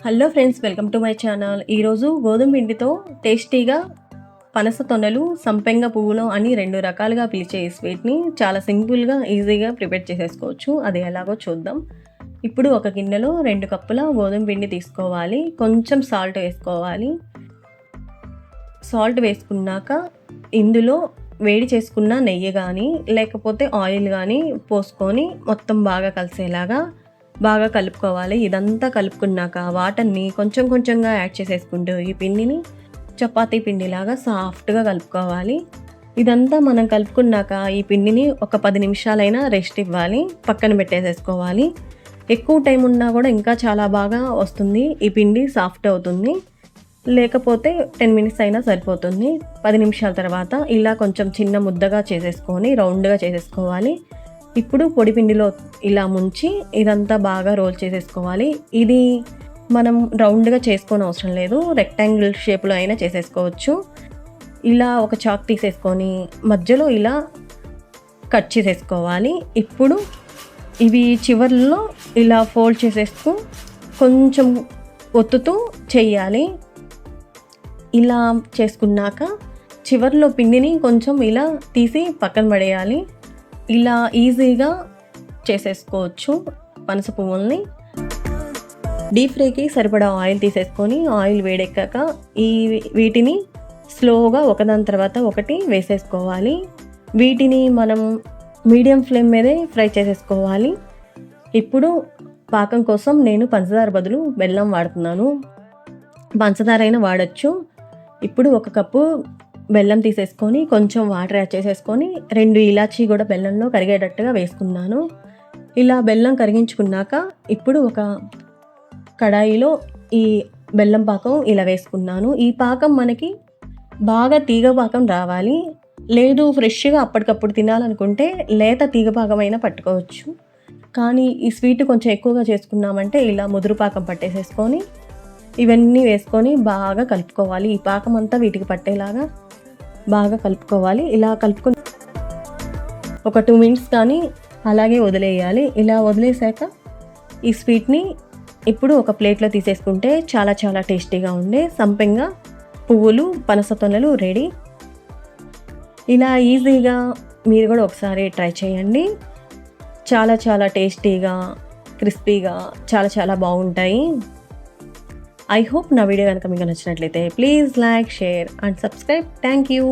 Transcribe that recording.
Hello friends welcome to my channel ఈరోజు గోధుమ పిండితో టేస్టీగా పనస తొనలు సంపెంగ పువ్వులు అని రెండు రకాలుగా పిలిచే ఈ స్వీట్ని చాలా సింపుల్గా ఈజీగా ప్రిపేర్ చేసేసుకోవచ్చు. అది ఎలాగో చూద్దాం. ఇప్పుడు ఒక గిన్నెలో రెండు కప్పుల గోధుమ పిండి తీసుకోవాలి. కొంచెం సాల్ట్ వేసుకోవాలి. సాల్ట్ వేసుకున్నాక ఇందులో వేడి చేసుకున్న నెయ్యి కానీ లేకపోతే ఆయిల్ కానీ పోసుకొని మొత్తం బాగా కలిసేలాగా బాగా కలుపుకోవాలి. ఇదంతా కలుపుకున్నాక వాటర్ని కొంచెం కొంచెంగా యాడ్ చేసేసుకుంటూ ఈ పిండిని చపాతీ పిండిలాగా సాఫ్ట్గా కలుపుకోవాలి. ఇదంతా మనం కలుపుకున్నాక ఈ పిండిని ఒక పది నిమిషాలైనా రెస్ట్ ఇవ్వాలి. పక్కన పెట్టేసేసుకోవాలి. ఎక్కువ టైం ఉన్నా కూడా ఇంకా చాలా బాగా వస్తుంది. ఈ పిండి సాఫ్ట్ అవుతుంది. లేకపోతే టెన్ మినిట్స్ అయినా సరిపోతుంది. పది నిమిషాల తర్వాత ఇలా కొంచెం చిన్న ముద్దగా చేసేసుకొని రౌండ్గా చేసేసుకోవాలి. ఇప్పుడు పొడి పిండిలో ఇలా ముంచి ఇదంతా బాగా రోల్ చేసేసుకోవాలి. ఇది మనం రౌండ్గా చేసుకోని అవసరం లేదు. రెక్టాంగిల్ షేప్లో అయినా చేసేసుకోవచ్చు. ఇలా ఒక చాక్ తీసేసుకొని మధ్యలో ఇలా కట్ చేసేసుకోవాలి. ఇప్పుడు ఇవి చివర్లో ఇలా ఫోల్డ్ చేసేస్తూ కొంచెం ఒత్తుతూ చేయాలి. ఇలా చేసుకున్నాక చివర్లో పిండిని కొంచెం ఇలా తీసి పక్కన పడేయాలి. ఇలా ఈజీగా చేసేసుకోవచ్చు పనస పువ్వుల్ని. డీప్ ఫ్రైకి సరిపడా ఆయిల్ తీసేసుకొని ఆయిల్ వేడెక్కాక ఈ వీటిని స్లోగా ఒకదాని తర్వాత ఒకటి వేసేసుకోవాలి. వీటిని మనం మీడియం ఫ్లేమ్ మీదే ఫ్రై చేసేసుకోవాలి. ఇప్పుడు పాకం కోసం నేను పంచదార బదులు బెల్లం వాడుతున్నాను. పంచదార అయినా వాడచ్చు. ఇప్పుడు ఒక కప్పు బెల్లం తీసేసుకొని కొంచెం వాటర్ యాడ్ చేసేసుకొని రెండు ఇలాచీ కూడా బెల్లంలో కరిగేటట్టుగా వేసుకున్నాను. ఇలా బెల్లం కరిగించుకున్నాక ఇప్పుడు ఒక కడాయిలో ఈ బెల్లం పాకం ఇలా వేసుకున్నాను. ఈ పాకం మనకి బాగా తీగ పాకం రావాలి. లేదు ఫ్రెష్గా అప్పటికప్పుడు తినాలనుకుంటే లేత తీగ పాకం అయినా పట్టుకోవచ్చు. కానీ ఈ స్వీట్ కొంచెం ఎక్కువగా చేసుకున్నామంటే ఇలా ముదురు పాకం పట్టేసేసుకొని ఇవన్నీ వేసుకొని బాగా కలుపుకోవాలి. ఈ పాకం అంతా వీటికి పట్టేలాగా బాగా కలుపుకోవాలి. ఇలా కలుపుకొని ఒక టూ మినిట్స్ కానీ అలాగే వదిలేయాలి. ఇలా వదిలేసాక ఈ స్వీట్ని ఇప్పుడు ఒక ప్లేట్లో తీసేసుకుంటే చాలా చాలా టేస్టీగా ఉండే సంపెంగ పువ్వులు పనస తొనలు రెడీ ఇలా ఈజీగా మీరు కూడా ఒకసారి ట్రై చేయండి. చాలా చాలా టేస్టీగా క్రిస్పీగా చాలా చాలా బాగుంటాయి. ఐ హోప్ నా వీడియో కనుక మీకు నచ్చినట్లయితే please like share and subscribe thank you